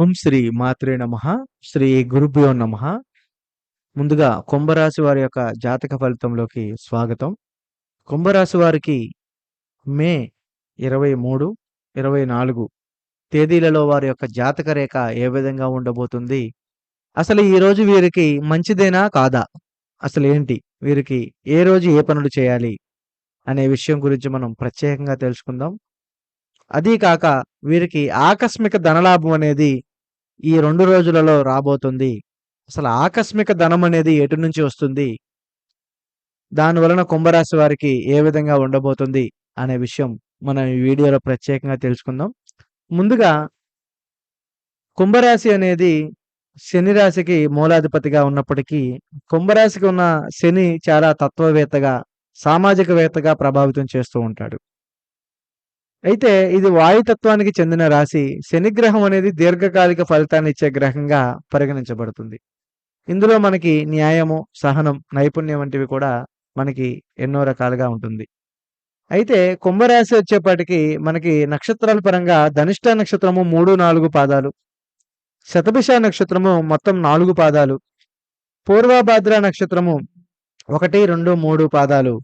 ఓం శ్రీ మాత్రే నమ శ్రీ గురుభ్యో నమ. ముందుగా కుంభరాశి వారి యొక్క జాతక ఫలితంలోకి స్వాగతం. కుంభరాశి వారికి మే ఇరవై మూడు ఇరవై నాలుగు తేదీలలో వారి యొక్క జాతక రేఖ ఏ విధంగా ఉండబోతుంది? అసలు ఈ రోజు వీరికి మంచిదేనా కాదా? అసలు ఏంటి? వీరికి ఏ రోజు ఏ పనులు చేయాలి? అనే విషయం గురించి మనం ప్రత్యేకంగా తెలుసుకుందాం. అదీకాక వీరికి ఆకస్మిక ధనలాభం అనేది ఈ రెండు రోజులలో రాబోతుంది. అసలు ఆకస్మిక ధనం అనేది ఎటు నుంచి వస్తుంది? దాని వలన కుంభరాశి వారికి ఏ విధంగా ఉండబోతుంది అనే విషయం మనం ఈ వీడియోలో ప్రత్యేకంగా తెలుసుకుందాం. ముందుగా కుంభరాశి అనేది శని రాశికి మూలాధిపతిగా ఉన్నప్పటికీ కుంభరాశికి ఉన్న శని చాలా తత్వవేత్తగా సామాజికవేత్తగా ప్రభావితం చేస్తూ ఉంటాడు. అయితే ఇది వాయుతత్వానికి చెందిన రాశి. శనిగ్రహం అనేది దీర్ఘకాలిక ఫలితాన్ని ఇచ్చే గ్రహంగా పరిగణించబడుతుంది. ఇందులో మనకి న్యాయము సహనం నైపుణ్యం వంటివి కూడా మనకి ఎన్నో రకాలుగా ఉంటుంది. అయితే కుంభరాశి వచ్చేపాటికి మనకి నక్షత్రాల పరంగా ధనిష్ట నక్షత్రము మూడు నాలుగు పాదాలు. శతభిష నక్షత్రము మొత్తం నాలుగు పాదాలు. పూర్వభాద్ర నక్షత్రము ఒకటి రెండు మూడు పాదాలు.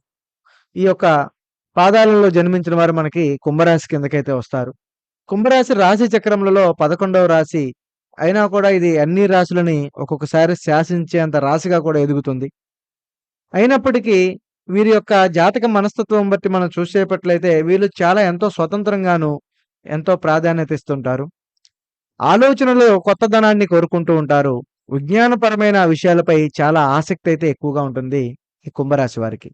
ఈ యొక్క పాదాలలో జన్మించిన వారు మనకి కుంభరాశి కిందకైతే వస్తారు. కుంభరాశి రాశి చక్రములలో పదకొండవ రాశి అయినా కూడా ఇది అన్ని రాశులని ఒక్కొక్కసారి శాసించేంత రాశిగా కూడా ఎదుగుతుంది. అయినప్పటికీ వీరి యొక్క జాతక మనస్తత్వం బట్టి మనం చూసేపట్లయితే వీళ్ళు చాలా ఎంతో స్వతంత్రంగాను ఎంతో ప్రాధాన్యత ఇస్తుంటారు. ఆలోచనలో కొత్తదనాన్ని కోరుకుంటూ ఉంటారు. విజ్ఞానపరమైన విషయాలపై చాలా ఆసక్తి అయితే ఎక్కువగా ఉంటుంది ఈ కుంభరాశి వారికి.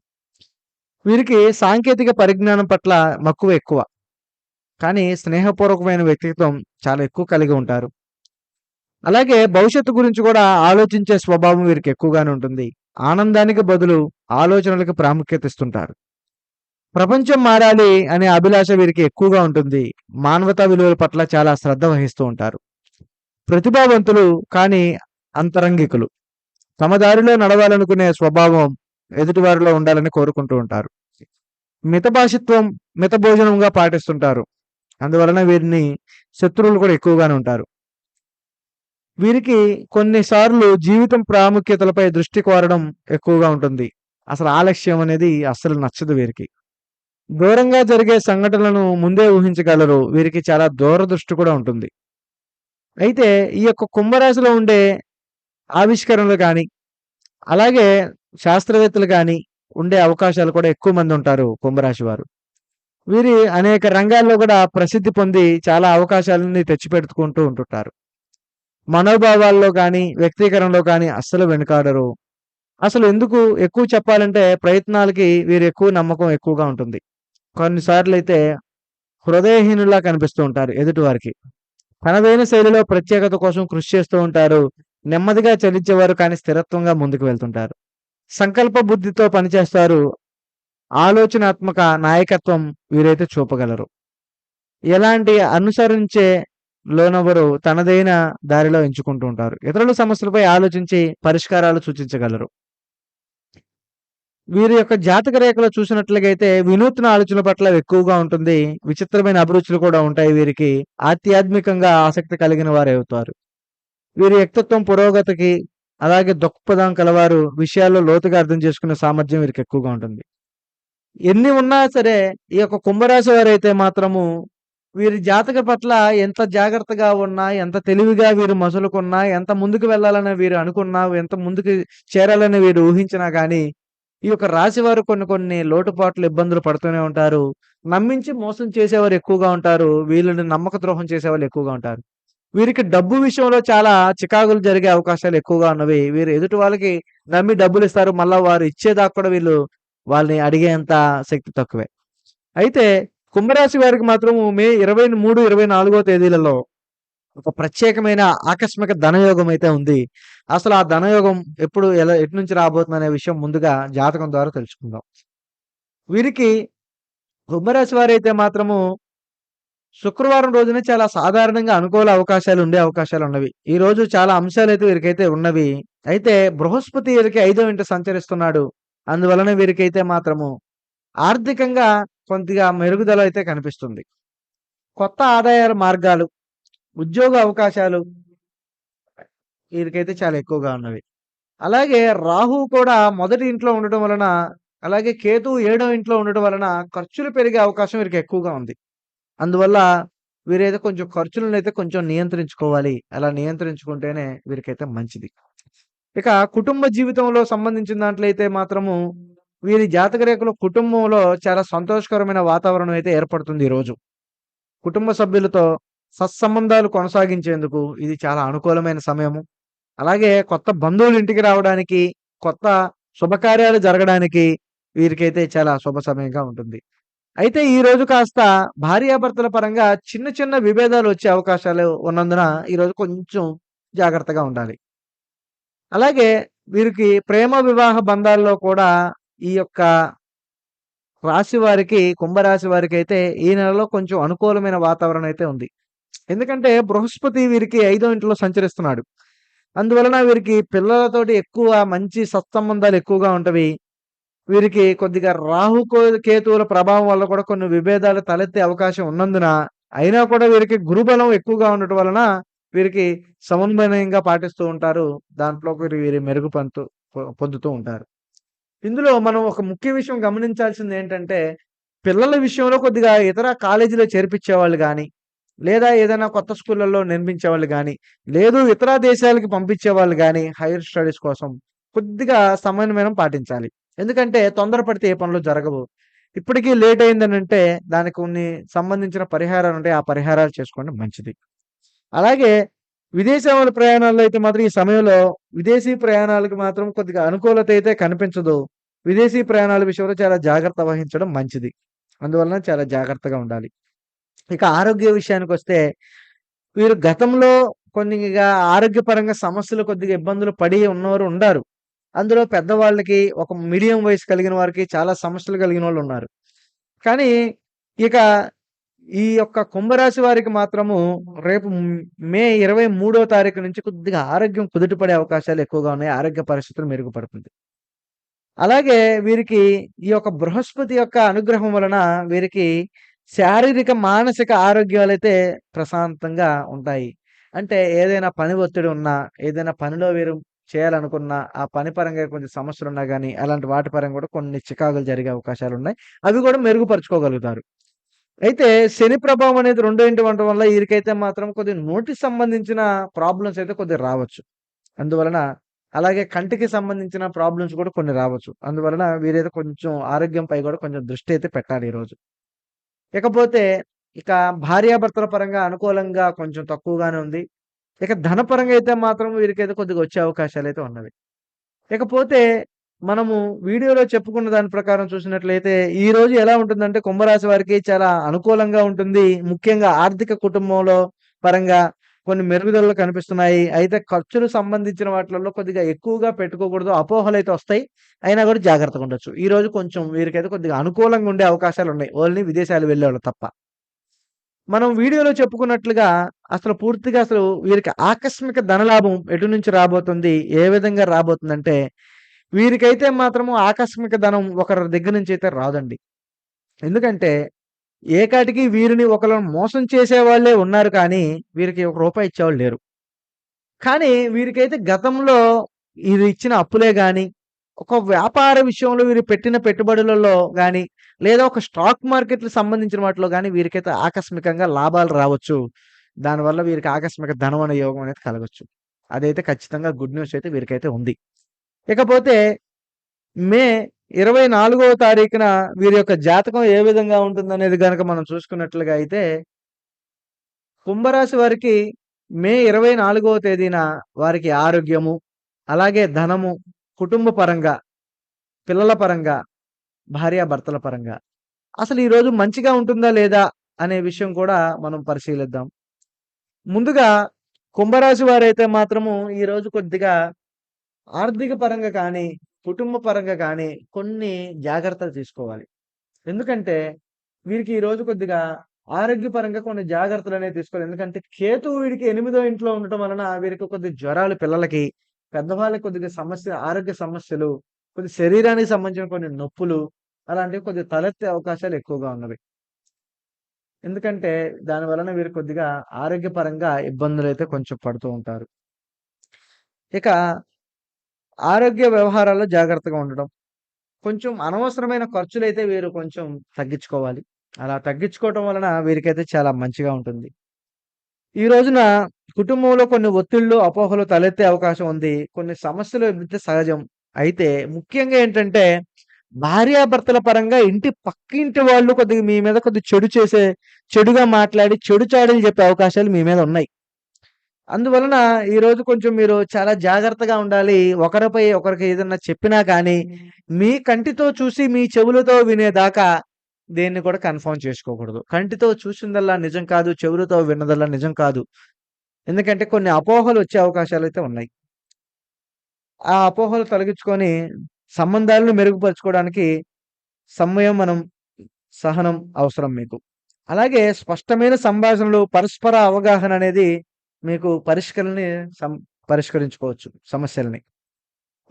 వీరికి సాంకేతిక పరిజ్ఞానం పట్ల మక్కువ ఎక్కువ. కానీ స్నేహపూర్వకమైన వ్యక్తిత్వం చాలా ఎక్కువ కలిగి ఉంటారు. అలాగే భవిష్యత్తు గురించి కూడా ఆలోచించే స్వభావం వీరికి ఎక్కువగానే ఉంటుంది. ఆనందానికి బదులు ఆలోచనలకు ప్రాముఖ్యత ఇస్తుంటారు. ప్రపంచం మారాలి అనే అభిలాష వీరికి ఎక్కువగా ఉంటుంది. మానవతా విలువల పట్ల చాలా శ్రద్ధ వహిస్తూ ఉంటారు. ప్రతిభావంతులు కానీ అంతరంగికులు. తమ దారిలో నడవాలనుకునే స్వభావం ఎదుటివారిలో ఉండాలని కోరుకుంటూ ఉంటారు. మితభాషిత్వం మిత భోజనంగా పాటిస్తుంటారు. అందువలన వీరిని శత్రువులు కూడా ఎక్కువగానే ఉంటారు. వీరికి కొన్నిసార్లు జీవితం ప్రాముఖ్యతలపై దృష్టి కోరడం ఎక్కువగా ఉంటుంది. అసలు ఆలస్యం అనేది అస్సలు నచ్చదు వీరికి. దూరంగా జరిగే సంఘటనలను ముందే ఊహించగలరు. వీరికి చాలా దూరదృష్టి కూడా ఉంటుంది. అయితే ఈ యొక్క కుంభరాశిలో ఉండే ఆవిష్కరణలు కానీ అలాగే శాస్త్రవేత్తలు కానీ ఉండే అవకాశాలు కూడా ఎక్కువ మంది ఉంటారు కుంభరాశి వారు. వీరి అనేక రంగాల్లో కూడా ప్రసిద్ధి పొంది చాలా అవకాశాలని తెచ్చిపెట్టుకుంటూ ఉంటుంటారు. మనోభావాల్లో కానీ వ్యక్తీకరణలో కానీ అస్సలు వెనుకాడరు. అసలు ఎందుకు ఎక్కువ చెప్పాలంటే ప్రయత్నాలకి వీరు ఎక్కువ నమ్మకం ఎక్కువగా ఉంటుంది. కొన్నిసార్లు అయితే హృదయహీనులా కనిపిస్తూ ఉంటారు ఎదుటివారికి తనదైన శైలిలో ప్రత్యేకత కోసం కృషి చేస్తూ ఉంటారు. నెమ్మదిగా చలించేవారు కానీ స్థిరత్వంగా ముందుకు వెళ్తుంటారు. సంకల్ప బుద్ధితో పనిచేస్తారు. ఆలోచనాత్మక నాయకత్వం వీరైతే చూపగలరు. ఎలాంటి అనుసరించే లోనవరు తనదైన దారిలో ఎంచుకుంటూ ఉంటారు. ఇతరుల సమస్యలపై ఆలోచించి పరిష్కారాలు సూచించగలరు. వీరి యొక్క జాతక రేఖలో చూసినట్లయితే వినూత్న ఆలోచన పట్ల ఎక్కువగా ఉంటుంది. విచిత్రమైన అభిరుచులు కూడా ఉంటాయి వీరికి. ఆధ్యాత్మికంగా ఆసక్తి కలిగిన వారు అవుతారు వీరి వ్యక్తిత్వం పురోగతికి అలాగే దొప్పదం కలవారు విషయాల్లో లోతుగా అర్థం చేసుకునే సామర్థ్యం వీరికి ఎక్కువగా ఉంటుంది. ఎన్ని ఉన్నా సరే ఈ యొక్క కుంభరాశి వారైతే మాత్రము వీరి జాతక పట్ల ఎంత జాగ్రత్తగా ఉన్నా ఎంత తెలివిగా వీరు మసులుకున్నా ఎంత ముందుకు వెళ్ళాలని వీరు అనుకున్నా ఎంత ముందుకు చేరాలని వీరు ఊహించినా కానీ ఈ యొక్క రాశి వారు కొన్ని కొన్ని లోటుపాట్లు ఇబ్బందులు పడుతూనే ఉంటారు. నమ్మించి మోసం చేసేవారు ఎక్కువగా ఉంటారు. వీళ్ళని నమ్మక ద్రోహం చేసేవాళ్ళు ఎక్కువగా ఉంటారు. వీరికి డబ్బు విషయంలో చాలా చికాకులు జరిగే అవకాశాలు ఎక్కువగా ఉన్నవి. వీరు ఎదుటి వాళ్ళకి నమ్మి డబ్బులు ఇస్తారు మళ్ళా వారు ఇచ్చేదాకా కూడా వీళ్ళు వాళ్ళని అడిగేంత శక్తి తక్కువే. అయితే కుంభరాశి వారికి మాత్రము మే ఇరవై మూడు ఇరవై నాలుగో తేదీలలో ఒక ప్రత్యేకమైన ఆకస్మిక ధనయోగం అయితే ఉంది. అసలు ఆ ధనయోగం ఎప్పుడు ఎలా ఎటు నుంచి రాబోతుంది అనే విషయం ముందుగా జాతకం ద్వారా తెలుసుకుందాం. వీరికి కుంభరాశి వారైతే మాత్రము శుక్రవారం రోజున చాలా సాధారణంగా అనుకూల అవకాశాలు ఉండే అవకాశాలు ఉన్నవి ఈ రోజు చాలా అంశాలు అయితే వీరికైతే ఉన్నవి అయితే బృహస్పతి వీరికి ఐదో ఇంట సంచరిస్తున్నాడు అందువలన వీరికైతే మాత్రము ఆర్థికంగా కొద్దిగా మెరుగుదల అయితే కనిపిస్తుంది కొత్త ఆదాయ మార్గాలు ఉద్యోగ అవకాశాలు వీరికైతే చాలా ఎక్కువగా ఉన్నవి. అలాగే రాహు కూడా మొదటి ఇంట్లో ఉండటం వలన, అలాగే కేతు ఏడో ఇంట్లో ఉండటం వలన ఖర్చులు పెరిగే అవకాశం వీరికి ఎక్కువగా ఉంది. అందువల్ల వీరైతే కొంచెం ఖర్చులను అయితే కొంచెం నియంత్రించుకోవాలి. అలా నియంత్రించుకుంటేనే వీరికైతే మంచిది. ఇక కుటుంబ జీవితంలో సంబంధించిన దాంట్లో అయితే మాత్రము వీరి జాతక రేఖలో కుటుంబంలో చాలా సంతోషకరమైన వాతావరణం అయితే ఏర్పడుతుంది ఈరోజు. కుటుంబ సభ్యులతో సత్సంబంధాలు కొనసాగించేందుకు ఇది చాలా అనుకూలమైన సమయము. అలాగే కొత్త బంధువులు ఇంటికి రావడానికి, కొత్త శుభకార్యాలు జరగడానికి వీరికైతే చాలా శుభ సమయంగా ఉంటుంది. అయితే ఈరోజు కాస్త భార్యాభర్తల పరంగా చిన్న చిన్న విభేదాలు వచ్చే అవకాశాలు ఉన్నందున ఈరోజు కొంచెం జాగ్రత్తగా ఉండాలి. అలాగే వీరికి ప్రేమ వివాహ బంధాల్లో కూడా ఈ యొక్క రాశి వారికి, కుంభరాశి అయితే ఈ నెలలో కొంచెం అనుకూలమైన వాతావరణం అయితే ఉంది. ఎందుకంటే బృహస్పతి వీరికి ఐదో ఇంట్లో సంచరిస్తున్నాడు. అందువలన వీరికి పిల్లలతోటి ఎక్కువ మంచి సత్సంబంధాలు ఎక్కువగా ఉంటవి. వీరికి కొద్దిగా రాహు కేతువుల ప్రభావం వల్ల కూడా కొన్ని విభేదాలు తలెత్తే అవకాశం ఉన్నందున, అయినా కూడా వీరికి గురుబలం ఎక్కువగా ఉండటం వలన వీరికి సమన్వయంగా పాటిస్తూ ఉంటారు. దాంట్లో వీరి మెరుగు పంతు పొందుతూ ఉంటారు. ఇందులో మనం ఒక ముఖ్య విషయం గమనించాల్సింది ఏంటంటే, పిల్లల విషయంలో కొద్దిగా ఇతర కాలేజీలో చేర్పించేవాళ్ళు కానీ లేదా ఏదైనా కొత్త స్కూళ్ళల్లో నిర్మించేవాళ్ళు కానీ లేదు ఇతర దేశాలకి పంపించేవాళ్ళు కానీ హైయర్ స్టడీస్ కోసం కొద్దిగా సమన్వయం పాటించాలి. ఎందుకంటే తొందరపడితే ఏ పనులు జరగవు. ఇప్పటికీ లేట్ అయిందనంటే దానికి కొన్ని సంబంధించిన పరిహారాలు ఉంటాయి. ఆ పరిహారాలు చేసుకోవడం మంచిది. అలాగే విదేశాల ప్రయాణాల్లో అయితే మాత్రం ఈ సమయంలో విదేశీ ప్రయాణాలకు మాత్రం కొద్దిగా అనుకూలత అయితే కనిపించదు. విదేశీ ప్రయాణాల విషయంలో చాలా జాగ్రత్త వహించడం మంచిది. అందువలన చాలా జాగ్రత్తగా ఉండాలి. ఇక ఆరోగ్య విషయానికి వస్తే వీరు గతంలో కొన్నిగా ఆరోగ్యపరంగా సమస్యలు కొద్దిగా ఇబ్బందులు పడి ఉన్నవారు ఉండారు. అందులో పెద్దవాళ్ళకి, ఒక మీడియం వయసు కలిగిన వారికి చాలా సమస్యలు కలిగిన వాళ్ళు ఉన్నారు. కానీ ఇక ఈ యొక్క కుంభరాశి వారికి మాత్రము రేపు మే ఇరవై మూడో తారీఖు నుంచి కొద్దిగా ఆరోగ్యం కుదుటపడే అవకాశాలు ఎక్కువగా ఉన్నాయి. ఆరోగ్య పరిస్థితులు మెరుగుపడుతుంది. అలాగే వీరికి ఈ యొక్క బృహస్పతి యొక్క అనుగ్రహం వలన వీరికి శారీరక, మానసిక ఆరోగ్యాలైతే ప్రశాంతంగా ఉంటాయి. అంటే ఏదైనా పని ఒత్తిడి ఉన్నా, ఏదైనా పనిలో వీరు చేయాలనుకున్నా, ఆ పని పరంగా కొంచెం సమస్యలు ఉన్నా కానీ అలాంటి వాటి పరంగా కూడా కొన్ని చికాకులు జరిగే అవకాశాలు ఉన్నాయి అవి కూడా మెరుగుపరుచుకోగలుగుతారు. అయితే శని ప్రభావం అనేది రెండో ఇంటి ఉండటం వల్ల వీరికైతే మాత్రం కొద్ది నోటికి సంబంధించిన ప్రాబ్లమ్స్ అయితే కొద్దిగా రావచ్చు. అందువలన అలాగే కంటికి సంబంధించిన ప్రాబ్లమ్స్ కూడా కొన్ని రావచ్చు. అందువలన వీరైతే కొంచెం ఆరోగ్యంపై కూడా కొంచెం దృష్టి అయితే పెట్టాలి ఈరోజు. ఇకపోతే ఇక భార్యాభర్తల పరంగా అనుకూలంగా కొంచెం తక్కువగానే ఉంది. ఇక ధనపరంగా అయితే మాత్రం వీరికైతే కొద్దిగా వచ్చే అవకాశాలు అయితే ఉన్నవి. ఇకపోతే మనము వీడియోలో చెప్పుకున్న దాని ప్రకారం చూసినట్లయితే ఈ రోజు ఎలా ఉంటుందంటే కుంభరాశి వారికి చాలా అనుకూలంగా ఉంటుంది. ముఖ్యంగా ఆర్థిక కుటుంబంలో పరంగా కొన్ని మెరుగుదలలు కనిపిస్తున్నాయి. అయితే ఖర్చులు సంబంధించిన వాటిలలో కొద్దిగా ఎక్కువగా పెట్టుకోకూడదు. అపోహలు అయితే వస్తాయి. అయినా కూడా జాగ్రత్తగా ఉండొచ్చు. రోజు కొంచెం వీరికైతే కొద్దిగా అనుకూలంగా ఉండే అవకాశాలు ఉన్నాయి ఓన్లీ విదేశాలు వెళ్ళేవాళ్ళు తప్ప. మనం వీడియోలో చెప్పుకున్నట్లుగా అసలు పూర్తిగా అసలు వీరికి ఆకస్మిక ధనలాభం ఎటు నుంచి రాబోతుంది? ఏ విధంగా రాబోతుందంటే, వీరికైతే మాత్రము ఆకస్మిక ధనం ఒకరి దగ్గర నుంచి అయితే రాదండి. ఎందుకంటే ఏకాటికి వీరిని ఒకళ్ళని మోసం చేసేవాళ్ళే ఉన్నారు కానీ, వీరికి ఒక రూపాయి ఇచ్చేవాళ్ళు లేరు. కానీ వీరికైతే గతంలో ఇది ఇచ్చిన అప్పులే కానీ ఒక వ్యాపార విషయంలో వీరు పెట్టిన పెట్టుబడులలో కానీ లేదా ఒక స్టాక్ మార్కెట్‌కి సంబంధించిన వాటిలో కానీ వీరికైతే ఆకస్మికంగా లాభాలు రావచ్చు. దానివల్ల వీరికి ఆకస్మిక ధనం అనే యోగం అనేది కలగొచ్చు. అదైతే ఖచ్చితంగా గుడ్ న్యూస్ అయితే వీరికైతే ఉంది. ఇకపోతే మే 24వ తారీఖున వీరి యొక్క జాతకం ఏ విధంగా ఉంటుందనేది కనుక మనం చూసుకున్నట్లుగా అయితే కుంభరాశి వారికి మే 24వ తేదీన వారికి ఆరోగ్యము, అలాగే ధనము, కుటుంబ పరంగా, పిల్లల పరంగా, భార్యాభర్తల పరంగా అసలు ఈరోజు మంచిగా ఉంటుందా లేదా అనే విషయం కూడా మనం పరిశీలిద్దాం. ముందుగా కుంభరాశి వారైతే మాత్రము ఈరోజు కొద్దిగా ఆర్థిక పరంగా కానీ, కుటుంబ పరంగా కానీ కొన్ని జాగ్రత్తలు తీసుకోవాలి. ఎందుకంటే వీరికి ఈరోజు కొద్దిగా ఆరోగ్యపరంగా కొన్ని జాగ్రత్తలు అనేవి తీసుకోవాలి. ఎందుకంటే కేతు వీడికి ఎనిమిదో ఇంట్లో ఉండటం వలన వీరికి కొద్ది జ్వరాలు పిల్లలకి, పెద్దవాళ్ళకి కొద్దిగా సమస్య ఆరోగ్య సమస్యలు, కొద్ది శరీరానికి సంబంధించిన కొన్ని నొప్పులు అలాంటివి కొద్దిగా తలెత్తే అవకాశాలు ఎక్కువగా ఉన్నవి. ఎందుకంటే దాని వలన వీరు కొద్దిగా ఆరోగ్యపరంగా ఇబ్బందులు అయితే కొంచెం పడుతూ ఉంటారు. ఇక ఆరోగ్య వ్యవహారాల్లో జాగ్రత్తగా ఉండడం. కొంచెం అనవసరమైన ఖర్చులు అయితే వీరు కొంచెం తగ్గించుకోవాలి. అలా తగ్గించుకోవటం వలన వీరికైతే చాలా మంచిగా ఉంటుంది. ఈ రోజున కుటుంబంలో కొన్ని ఒత్తిళ్ళు అపోహలు తలెత్తే అవకాశం ఉంది. కొన్ని సమస్యలు ఎదురైతే సహజం. అయితే ముఖ్యంగా ఏంటంటే భార్యాభర్తల పరంగా ఇంటి పక్కింటి వాళ్ళు కొద్దిగా మీ మీద కొద్దిగా చెడు చేసే చెడుగా మాట్లాడి చెడు చాడీలు చెప్పే అవకాశాలు మీ మీద ఉన్నాయి. అందువలన ఈరోజు కొంచెం మీరు చాలా జాగ్రత్తగా ఉండాలి. ఒకరిపై ఒకరికి ఏదన్నా చెప్పినా కానీ మీ కంటితో చూసి మీ చెవులతో వినేదాకా దేన్ని కూడా కన్ఫర్మ్ చేసుకోకూడదు. కంటితో చూసిందల్లా నిజం కాదు. చెవులతో విన్నదల్లా నిజం కాదు. ఎందుకంటే కొన్ని అపోహలు వచ్చే అవకాశాలు అయితే ఉన్నాయి. ఆ అపోహలు తొలగించుకొని సంబంధాలను మెరుగుపరుచుకోవడానికి మనం సహనం అవసరం మీకు. అలాగే స్పష్టమైన సంభాషణలు, పరస్పర అవగాహన అనేది మీకు పరిష్కరణని సం పరిష్కరించుకోవచ్చు సమస్యలని.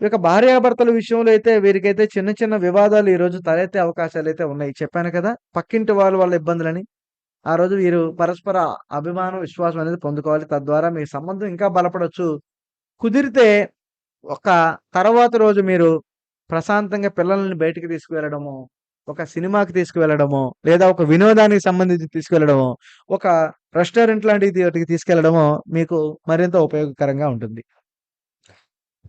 ఇక భార్యాభర్తల విషయంలో అయితే వీరికైతే చిన్న చిన్న వివాదాలు ఈరోజు తలెత్తే అయితే ఉన్నాయి. చెప్పాను కదా! పక్కింటి వాళ్ళ ఇబ్బందులని. ఆ రోజు వీరు పరస్పర అభిమానం, విశ్వాసం అనేది పొందుకోవాలి. తద్వారా మీ సంబంధం ఇంకా బలపడవచ్చు కుదిరితే ఒక తర్వాత రోజు మీరు ప్రశాంతంగా పిల్లల్ని బయటికి తీసుకువెళ్ళడము ఒక సినిమాకి తీసుకువెళ్ళడము లేదా ఒక వినోదానికి సంబంధించి తీసుకువెళ్ళడము ఒక రెస్టారెంట్ లాంటిది వాటికి మీకు మరింత ఉపయోగకరంగా ఉంటుంది.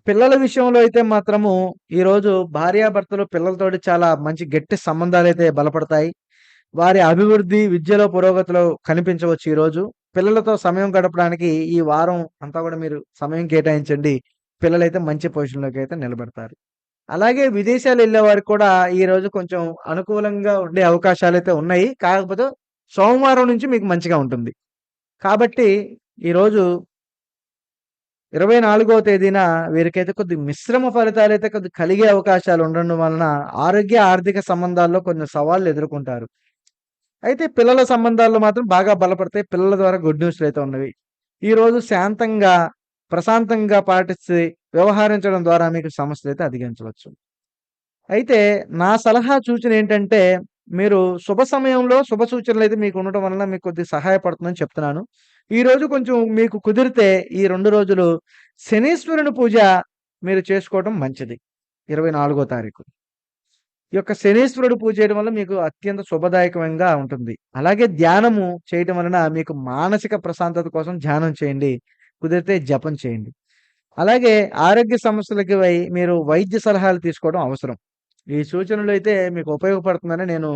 పిల్లల విషయంలో అయితే మాత్రము ఈరోజు భార్యాభర్తలు పిల్లలతోటి చాలా మంచి గట్టి సంబంధాలు అయితే బలపడతాయి. వారి అభివృద్ధి, విద్యలో పురోగతిలో కనిపించవచ్చు ఈరోజు. పిల్లలతో సమయం గడపడానికి ఈ వారం అంతా కూడా మీరు సమయం కేటాయించండి. పిల్లలైతే మంచి పొజిషన్‌లోకి అయితే నిలబెడతారు అలాగే విదేశాలు వెళ్ళేవారు కూడా ఈరోజు కొంచెం అనుకూలంగా ఉండే అవకాశాలు అయితే ఉన్నాయి. కాకపోతే సోమవారం నుంచి మీకు మంచిగా ఉంటుంది. కాబట్టి ఈరోజు 24వ తేదీన వీరికైతే కొద్దిగా మిశ్రమ ఫలితాలు అయితే కొద్దిగా కలిగే అవకాశాలు ఉండడం వలన ఆరోగ్య, ఆర్థిక సంబంధాల్లో కొన్ని సవాళ్ళు ఎదుర్కొంటారు. అయితే పిల్లల సంబంధాల్లో మాత్రం బాగా బలపడతాయి. పిల్లల ద్వారా గుడ్ న్యూస్‌లైతే ఉన్నవి. ఈరోజు శాంతంగా, ప్రశాంతంగా పాటిస్తే వ్యవహరించడం ద్వారా మీకు సమస్యలు అయితే అధిగమించవచ్చు. అయితే నా సలహా సూచన ఏంటంటే మీరు శుభ సమయంలో శుభ సూచనలు అయితే మీకు ఉండటం వలన మీకు కొద్దిగా సహాయపడుతుందని చెప్తున్నాను. ఈరోజు కొంచెం మీకు కుదిరితే ఈ రెండు రోజులు శనీశ్వరుని పూజ మీరు చేసుకోవటం మంచిది. 24 తారీఖు. ఈ యొక్క శనీశ్వరుడు పూజ చేయడం వల్ల మీకు అత్యంత శుభదాయకంగా ఉంటుంది. అలాగే ధ్యానము చేయటం వలన మీకు మానసిక ప్రశాంతత కోసం ధ్యానం చేయండి. కుదిరితే జపం చేయండి. అలాగే ఆరోగ్య సమస్యలకి వై మీరు వైద్య సలహాలు తీసుకోవడం అవసరం. ఈ సూచనలు అయితే మీకు ఉపయోగపడుతుందని నేను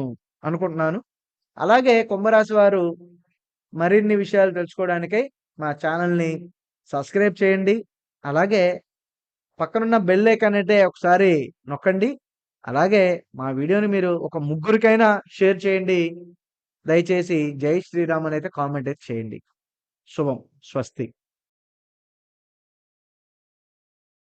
అనుకుంటున్నాను. అలాగే కుంభరాశి వారు మరిన్ని విషయాలు తెలుసుకోవడానికై మా ఛానెల్‌ని సబ్స్క్రైబ్ చేయండి. అలాగే పక్కనున్న బెల్ ఐకాన్ అయితే ఒకసారి నొక్కండి. అలాగే మా వీడియోని మీరు ఒక ముగ్గురికైనా షేర్ చేయండి. దయచేసి జై శ్రీరామ్ అని అయితే కామెంట్ అయితే చేయండి. శుభం. స్వస్తి.